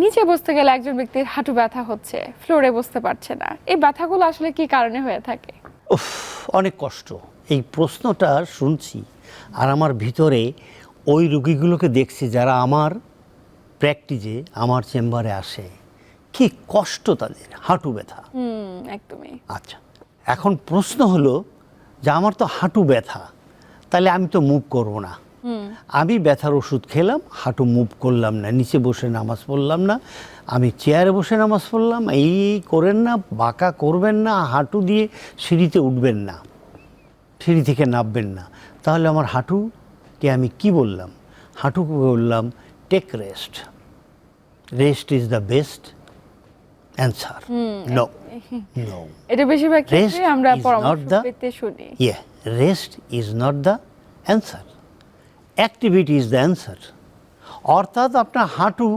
নিচে বসতে গেলে একজন ব্যক্তির হাঁটু ব্যথা হচ্ছে ফ্লোরে বসতে পারছে না। এই ব্যথাগুলো আসলে কি কারণে হয়ে থাকে? উফ অনেক কষ্ট। এই প্রশ্নটা শুনছি আর আমার ভিতরে ওই রুগীগুলোকে দেখছি যারা আমার প্র্যাকটিসে আমার চেম্বারে আসে। কি কষ্ট তাদের হাঁটু ব্যথা। একদমই। আচ্ছা এখন প্রশ্ন হলো যে আমার তো হাঁটু ব্যথা তাহলে আমি তো মুভ করব না। আমি ব্যথার ওষুধ খেলাম হাঁটু মুভ করলাম না নিচে বসে নামাজ পড়লাম না আমি চেয়ারে বসে নামাজ পড়লাম এই এই করেন না বাঁকা করবেন না হাঁটু দিয়ে সিঁড়িতে উঠবেন না সিঁড়ি থেকে নামবেন না। তাহলে আমার হাঁটুকে আমি কি বললাম? হাঁটুকে বললাম take rest rest is the best answer no no এটা বেশিরভাগ ক্ষেত্রে আমরা পরামর্শ পেতে শুনি। Rest is not the answer. Activity is the answer অর্থাৎ আপনার হাঁটু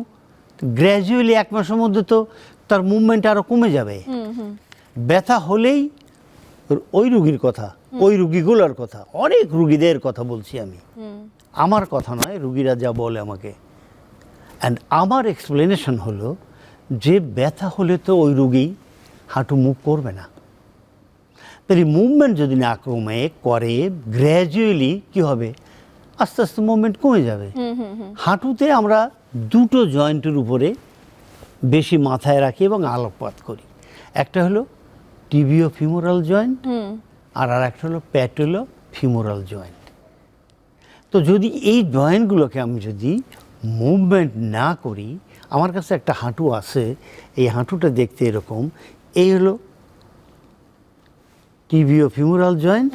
গ্র্যাজুয়ালি এক মাসের মধ্যে তো তার মুভমেন্ট আরও কমে যাবে। ব্যথা হলেই ওই রুগীর কথা ওই রুগীগুলোর কথা অনেক রুগীদের কথা বলছি আমি। আমার কথা নয় রুগীরা যা বলে আমাকে। অ্যান্ড আমার এক্সপ্লেনেশন হলো যে ব্যথা হলে তো ওই রুগী হাঁটু মুভ করবে না। তাহলে মুভমেন্ট যদি না কমে করে গ্র্যাজুয়ালি কী হবে? আস্তে আস্তে মুভমেন্ট কমে যাবে। হাঁটুতে আমরা দুটো জয়েন্টের উপরে বেশি মাথায় রাখি এবং আলোকপাত করি। একটা হলো টিবিও ফিমোরাল জয়েন্ট আর আর একটা হলো প্যাটেলো ফিমোরাল জয়েন্ট। তো যদি এই জয়েন্টগুলোকে আমি যদি মুভমেন্ট না করি আমার কাছে একটা হাঁটু আছে এই হাঁটুটা দেখতে এরকম এই হলো টিবিও ফিমোরাল জয়েন্ট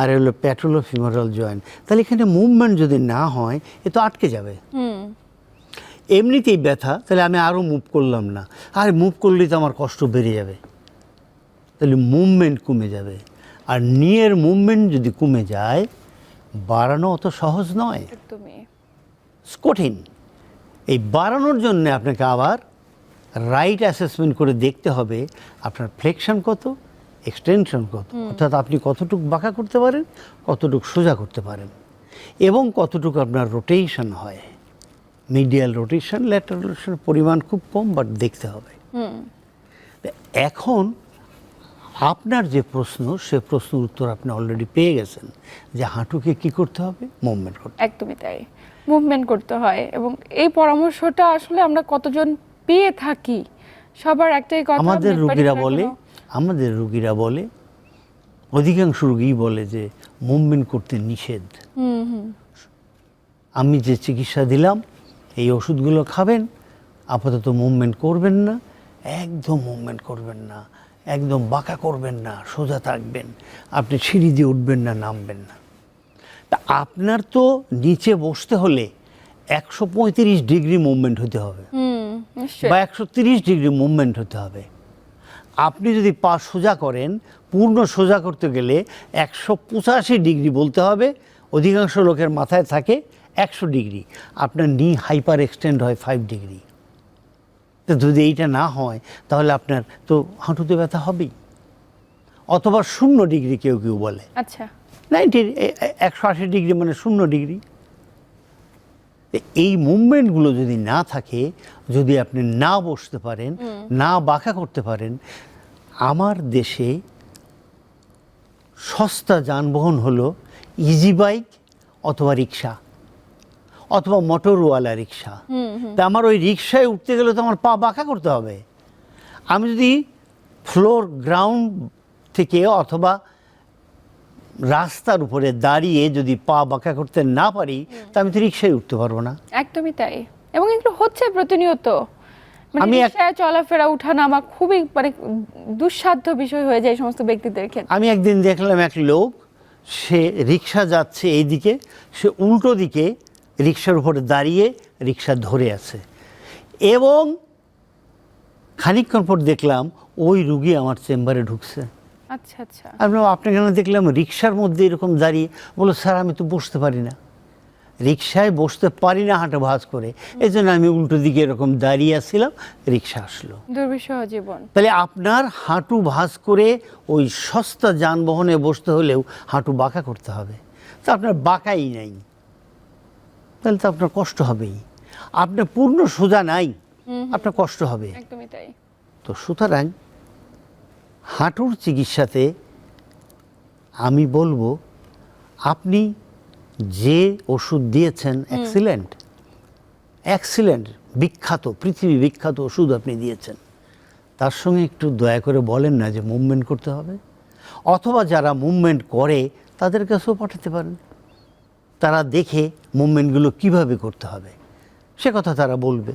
আর এ হলো প্যাট্রোলো ফিমোরাল জয়েন্ট। তাহলে এখানে মুভমেন্ট যদি না হয় এ তো আটকে যাবে। এমনিতেই ব্যথা তাহলে আমি আরও মুভ করলাম না। আর মুভ করলেই তো আমার কষ্ট বেড়ে যাবে। তাহলে মুভমেন্ট কমে যাবে। আর নিয়ের মুভমেন্ট যদি কমে যায় বাড়ানো অত সহজ নয়। কঠিন। এই বাড়ানোর জন্য আপনাকে আবার রাইট অ্যাসেসমেন্ট করে দেখতে হবে আপনার ফ্লেকশন কত এক্সটেনশন কত? অর্থাৎ আপনি কতটুকু বাঁকা করতে পারেন কতটুকু সোজা করতে পারেন। এবং কতটুকু আপনার রোটেশন হয়। মিডিয়াল রোটেশন ল্যাটারাল রোটেশন পরিমাণ খুব কম বাট দেখতে হবে। এখন আপনার যে প্রশ্ন সে প্রশ্নের উত্তর আপনি অলরেডি পেয়ে গেছেন যে হাঁটুকে কি করতে হবে? মুভমেন্ট করতে একদমই তাই। মুভমেন্ট করতে হয় এবং এই পরামর্শটা আসলে আমরা কতজন পেয়ে থাকি সবার একটাই কথা আমাদের রুগীরা বলে আমাদের রুগীরা বলে অধিকাংশ রুগী বলে যে মুভমেন্ট করতে নিষেধ। আমি যে চিকিৎসা দিলাম এই ওষুধগুলো খাবেন আপাতত মুভমেন্ট করবেন না একদম মুভমেন্ট করবেন না একদম বাঁকা করবেন না সোজা থাকবেন আপনি সিঁড়ি দিয়ে উঠবেন না নামবেন না। তা আপনার তো নিচে বসতে হলে একশো পঁয়ত্রিশ ডিগ্রি মুভমেন্ট হতে হবে। বা একশো তিরিশ ডিগ্রি মুভমেন্ট হতে হবে। আপনি যদি পা সোজা করেন পূর্ণ সোজা করতে গেলে একশো পঁচাশি ডিগ্রি বলতে হবে অধিকাংশ লোকের মাথায় থাকে একশো ডিগ্রি। আপনার নি হাইপার এক্সটেন্ড হয় ফাইভ ডিগ্রি। তো যদি এইটা না হয় তাহলে আপনার তো হাঁটুতে ব্যথা হবেই। অথবা শূন্য ডিগ্রি কেউ কেউ বলে। আচ্ছা। নাইনটি একশো আশি ডিগ্রি মানে শূন্য ডিগ্রি। এই মুভমেন্টগুলো যদি না থাকে যদি আপনি না বসতে পারেন না বাঁকা করতে পারেন আমার দেশে সস্তা যানবাহন হলো ইজি বাইক অথবা রিক্সা অথবা মোটরওয়ালা রিক্সা তা আমার ওই রিক্সায় উঠতে গেলে তো আমার পা বাঁকা করতে হবে। আমি যদি ফ্লোর গ্রাউন্ড থেকে অথবা রাস্তার উপরে দাঁড়িয়ে যদি পা বাঁকা করতে না পারি তা আমি তো রিক্সায় উঠতে পারব না। একদমই তাই। এবং এগুলো হচ্ছে প্রতিনিয়ত। আমি এক- রিকশায় চলাফেরা উঠানামা খুবই মানে দুঃসাধ্য বিষয় হয়ে যায় সমস্ত ব্যক্তিদের ক্ষেত্রে। আমি একদিন দেখলাম এক লোক সে রিক্সা যাচ্ছে এইদিকে সে উল্টো দিকে রিক্সার উপরে দাঁড়িয়ে রিক্সা ধরে আছে। এবং খানিকক্ষণ পর দেখলাম ওই রুগী আমার চেম্বারে ঢুকছে। আচ্ছা আচ্ছা। আমি আপনাকে দেখলাম রিক্সার মধ্যে এরকম দাঁড়িয়ে? বলো স্যার আমি তো বসতে পারি না। রিক্সায় বসতে পারি না হাঁটা ভাঁজ করে। এই জন্য আমি উল্টো দিকে এরকম দাঁড়িয়ে আসছিলাম রিক্সা আসলো। দুর্বিষহ জীবন। তাহলে আপনার হাঁটু ভাঁজ করে ওই সস্তা যানবাহনে বসতে হলেও হাঁটু বাঁকা করতে হবে। তো আপনার বাঁকাই নাই। তাহলে তো আপনার কষ্ট হবেই। আপনার পূর্ণ সোজা নাই। আপনার কষ্ট হবে। একদমই তাই। তো সুতরাং হাঁটুর চিকিৎসাতে আমি বলব আপনি যে ওষুধ দিয়েছেন অ্যাক্সিলেন্ট অ্যাক্সিলেন্ট বিখ্যাত পৃথিবী বিখ্যাত ওষুধ আপনি দিয়েছেন। তার সঙ্গে একটু দয়া করে বলেন না যে মুভমেন্ট করতে হবে অথবা যারা মুভমেন্ট করে তাদের কাছেও পাঠাতে পারেন। তারা দেখে মুভমেন্টগুলো কীভাবে করতে হবে সে কথা তারা বলবে।